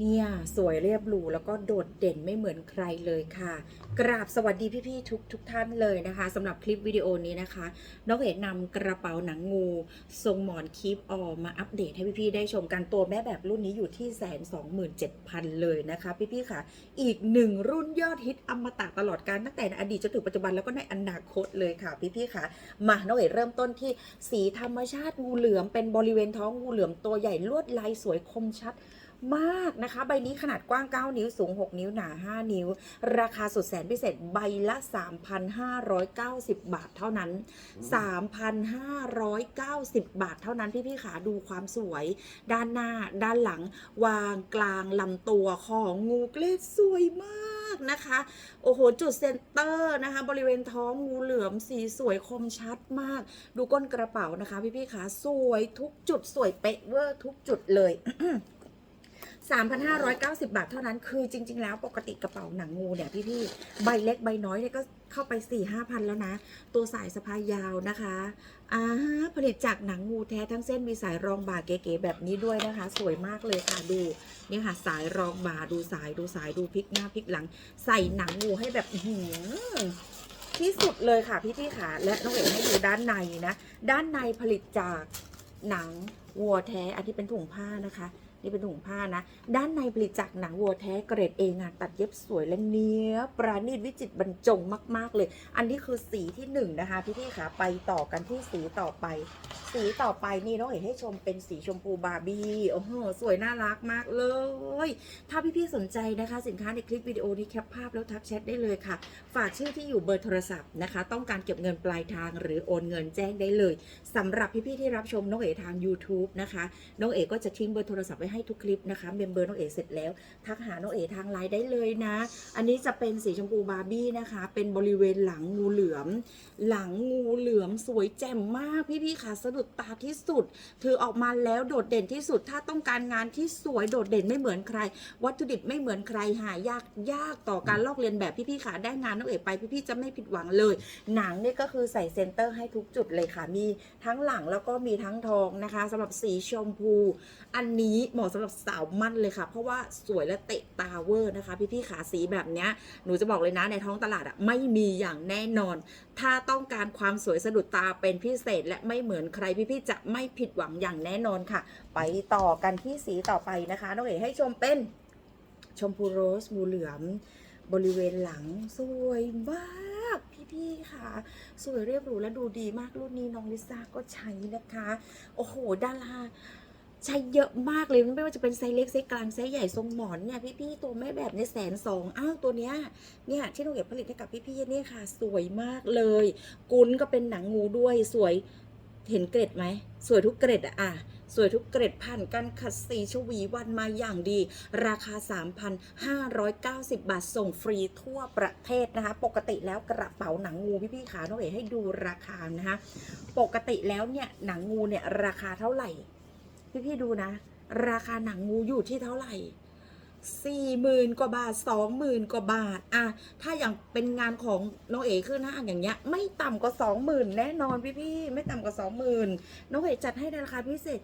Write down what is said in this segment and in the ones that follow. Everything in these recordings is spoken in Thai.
เนี่ยสวยเรียบหรูแล้วก็โดดเด่นไม่เหมือนใครเลยค่ะ กราบสวัสดีพี่ๆทุกทุกท่านเลยนะคะสำหรับคลิปวิดีโอนี้นะคะน้องเอ๋นำกระเป๋าหนังงูทรงหมอนคีปออมาอัปเดตให้พี่ๆได้ชมกันตัวแม่แบบรุ่นนี้อยู่ที่แสนสองหมื่นเจ็ดพันเลยนะคะ พี่ๆค่ะ อีกหนึ่งรุ่นยอดฮิตอมตะตลอดการตั้งแต่ในอดีตจนถึงปัจจุบันแล้วก็ในอนาคตเลยค่ะ พี่ๆค่ะ มาน้องเอ๋เริ่มต้นที่สีธรรมชาติงูเหลือมเป็นบริเวณท้องงูเหลือมตัวใหญ่ลวดลายสวยคมชัด มากนะคะ ใบนี้ขนาดกว้าง 9 นิ้วสูง 6 นิ้วหนา 5 นิ้ว ราคาสุดแสนพิเศษใบละ 3,590 บาทเท่านั้น 3,590 บาทเท่านั้น พี่ๆขาดูความสวย ด้านหน้า ด้านหลัง วางกลางลำตัวของงูเกล็ดสวยมากนะคะ โอ้โห จุดเซนเตอร์นะคะ บริเวณท้องงูเหลือมสีสวยคมชัดมาก ดูก้นกระเป๋านะคะ พี่ๆขาสวยทุกจุดสวยเป๊ะเวอร์ทุกจุดเลย 3,590 บาทเท่านั้น คือจริง ๆ แล้วปกติกระเป๋าหนังงูเนี่ยพี่ๆ ใบเล็กใบน้อยเนี่ยก็เข้าไป 4 5พันแล้วนะ ตัวสายสะพายยาวนะคะอ่าผลิตจากหนังงูแท้ทั้งเส้นมีสายรองบ่าเก๋ๆแบบนี้ด้วยนะคะ สวยมากเลยค่ะดูเนี่ยค่ะสายรองบ่าดูสายดูสายดูพลิกหน้าพลิกหลัง ใส่หนังงูให้แบบหืมที่สุดเลยค่ะพี่ๆค่ะ และน้องเอ๋ให้ดูด้านในนะ ด้านในผลิตจากหนังวัวแท้ อันที่เป็นถุงผ้านะคะ นี่เป็นถุงผ้านะ ด้านในผลิตจากหนังวัวแท้เกรดเองานตัดเย็บสวยและเนี้ยประณีตวิจิตรบรรจงมาก ๆ เลย อันนี้คือสีที่หนึ่งนะคะพี่ๆค่ะไปต่อกันที่สีต่อไป สีต่อไปนี่น้องเอ๋ให้ชมเป็นสีชมพูบาร์บี้โอ้โหสวยน่ารักมากเลย ถ้าพี่ๆสนใจนะคะ สินค้าในคลิปวิดีโอนี้แคปภาพแล้วทักแชทได้เลยค่ะ ฝากชื่อที่อยู่เบอร์โทรศัพท์นะคะ ต้องการเก็บเงินปลายทางหรือโอนเงินแจ้งได้เลยสำหรับพี่ๆที่รับชมน้องเอ๋ทาง YouTube นะคะน้องเอ๋ก็จะทิ้งเบอร์โทรศัพท์ไว้ให้ทุกคลิปนะคะเมมเบอร์น้องเอ๋เสร็จแล้ว ทักหาน้องเอ๋ทางไลน์ได้เลยนะ อันนี้จะเป็นสีชมพูบาร์บี้นะคะ เป็นบริเวณหลังงูเหลือม หลังงูเหลือมสวยแจ่มมากพี่ๆค่ะสะดุดตาที่สุด ถือออกมาแล้วโดดเด่นที่สุด ถ้าต้องการงานที่สวยโดดเด่นไม่เหมือนใคร วัตถุดิบไม่เหมือนใครหายากยากต่อการลอกเลียนแบบพี่ๆค่ะได้งานน้องเอ๋ไปพี่ๆจะไม่ผิดหวังเลย หนังเนี่ยก็คือใส่เซนเตอร์ให้ทุกจุดเลยค่ะมีทั้งหลังแล้วก็มีทั้งทองนะคะสำหรับสีชมพู อันนี้เหมาะสำหรับสาวมั่นเลยค่ะ เพราะว่าสวยและเตะตาเวอร์นะคะ พี่ๆขาสีแบบเนี้ยหนูจะบอกเลยนะในท้องตลาดอะไม่มีอย่างแน่นอน ถ้าต้องการความสวยสะดุดตาเป็นพิเศษ และไม่เหมือนใครพี่ๆจะไม่ผิดหวังอย่างแน่นอนค่ะ ไปต่อกันที่สีต่อไปนะคะน้องเอ๋ให้ชมเป็นชมพูโรสมูเหลือมบริเวณหลังสวยมากพี่ๆค่ะ สวยเรียบหรูและดูดีมากรุ่นนี้น้องลิซ่าก็ใช้นะคะ โอ้โหดารา ใช้เยอะมากเลยไม่ว่าจะเป็นไซส์เล็กไซส์กลางไซส์ใหญ่ทรงหมอนเนี่ยพี่ๆตัวแม่แบบในแสนสองอ้าวตัวเนี้ยเนี่ยที่น้องเอ๋ผลิตให้กับพี่ๆเนี่ยค่ะ สวยมากเลย กุนก็เป็นหนังงูด้วยสวยเห็นเกร็ดไหมสวยทุกเกร็ดอะอะสวยทุกเกร็ดผ่านการขัดสีชวีวันมาอย่างดี ราคา 3,590 บาทส่งฟรีทั่วประเทศนะคะ ปกติแล้วกระเป๋าหนังงูพี่ๆขาน้องเอ๋ให้ดูราคานะคะ ปกติแล้วเนี่ยหนังงูเนี่ยราคาเท่าไหร่ พี่ๆดูนะ ราคาหนังงูอยู่ที่เท่าไหร่สี่หมื่นกว่าบาทสองหมื่นกว่าบาทอะถ้าอย่างเป็นงานของน้องเอ๋ขึ้นนะอย่างเงี้ย ไม่ต่ำกว่าสองหมื่นแน่นอนพี่ๆไม่ต่ำกว่าสองหมื่นน้องเอ๋จัดให้ในราคาพิเศษ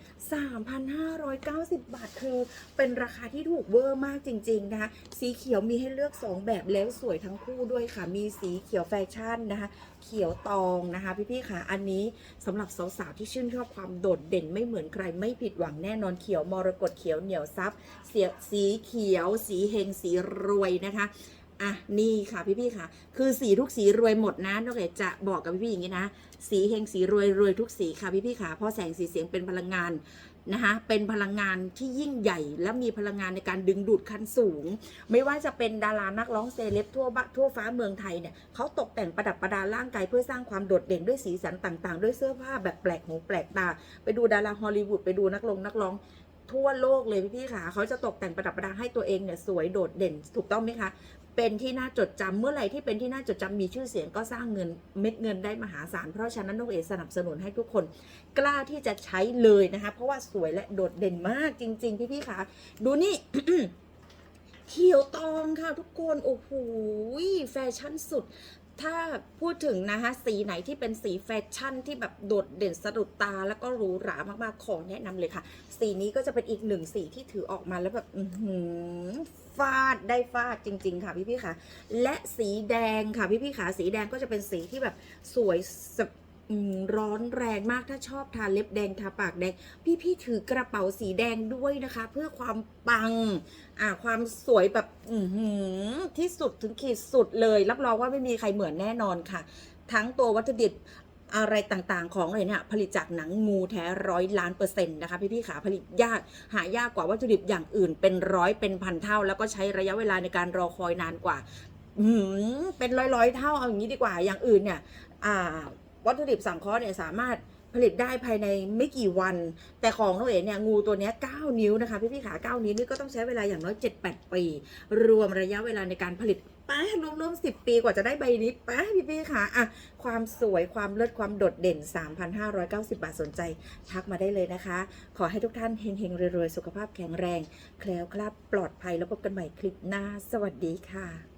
3,590บบาทคือ เป็นราคาที่ถูกเวอร์มากจริง ๆ นะคะ สีเขียวมีให้เลือก2แบบแล้วสวยทั้งคู่ด้วยค่ะ มีสีเขียวแฟชั่นนะคะเขียวตองนะคะพี่ๆค่ะอันนี้สำหรับสาวๆที่ชื่นชอบความโดดเด่นไม่เหมือนใครไม่ผิดหวังแน่นอนเขียวมรกตเขียวเหนียวซับเสียสีเขียว สีเฮงสีรวยนะคะ อะนี่ค่ะพี่ๆค่ะ คือสีทุกสีรวยหมดนะนอกจากจะบอกกับพี่ๆอย่างนี้นะ สีเฮงสีรวยรวยทุกสีค่ะพี่ๆค่ะเพราะแสงสีเสียงเป็นพลังงานนะคะเป็นพลังงานที่ยิ่งใหญ่ และมีพลังงานในการดึงดูดขั้นสูง ไม่ว่าจะเป็นดารานักร้องเซเลบทั่วบ้าทั่วฟ้าเมืองไทยเนี่ยเขาตกแต่งประดับประดาร่างกายเพื่อสร้างความโดดเด่นด้วยสีสันต่างๆ ด้วยเสื้อผ้าแบบแปลกหูแปลกตา ไปดูดาราฮอลลีวูดไปดูนักร้องนักร้องทั่วโลกเลยพี่ๆค่ะ เขาจะตกแต่งประดับประดาให้ตัวเองเนี่ยสวยโดดเด่นถูกต้องไหมคะ เป็นที่น่าจดจำเมื่อไหร่ที่เป็นที่น่าจดจำมีชื่อเสียงก็สร้างเงินเม็ดเงินได้มหาศาล เพราะฉะนั้นน้องเอสนับสนุนให้ทุกคนกล้าที่จะใช้เลยนะคะ เพราะว่าสวยและโดดเด่นมากจริง ๆ พี่ๆค่ะดูนี่เขียวตองค่ะทุกคน โอ้โหแฟชั่นสุด ถ้าพูดถึงนะคะสีไหนที่เป็นสีแฟชั่นที่แบบโดดเด่นสะดุดตาแล้วก็หรูหรามากๆขอแนะนำเลยค่ะ สีนี้ก็จะเป็นอีกหนึ่งสีที่ถือออกมาแล้วแบบหือฟาดได้ฟาดจริง ๆ ค่ะพี่ๆค่ะ และสีแดงค่ะพี่ๆค่ะสีแดงก็จะเป็นสีที่แบบสวยส ร้อนแรงมากถ้าชอบทาเล็บแดงทาปากแดง พี่ๆถือกระเป๋าสีแดงด้วยนะคะ เพื่อความปัง อ่าความสวยแบบอืที่สุดถึงขีดสุดเลย รับรองว่าไม่มีใครเหมือนแน่นอนค่ะ ทั้งตัววัตถุดิบอะไรต่างๆ ของอะไรเนี่ยผลิตจากหนังงูแท้ร้อยล้านเปอร์เซ็นต์นะคะพี่ๆขาผลิตยากหายากกว่าวัตถุดิบอย่างอื่น เป็นร้อยเป็นพันเท่า แล้วก็ใช้ระยะเวลาในการรอคอยนานกว่าเป็นร้อยร้อยๆเท่าเอาอย่างนี้ดีกว่าอย่างอื่นเนี่ยอ่า วัตถุดิบสังเคราะห์เนี่ยสามารถผลิตได้ภายในไม่กี่วัน แต่ของน้องเอ๋เนี่ยงูตัวนี้ 9 นิ้วนะคะ พี่พี่ขา9นิ้วนี่ก็ต้องใช้เวลาอย่างน้อย 7-8 ปี รวมระยะเวลาในการผลิตป้ารวมๆ10ปีกว่าจะได้ใบนี้ป้าพี่พี่ขาอะความสวยความเลิศความโดดเด่น 3,590 บาทสนใจ ทักมาได้เลยนะคะ ขอให้ทุกท่านเฮงๆรวยๆ สุขภาพแข็งแรง แคล้วคลาดปลอดภัยแล้วพบกันใหม่คลิปหน้า สวัสดีค่ะ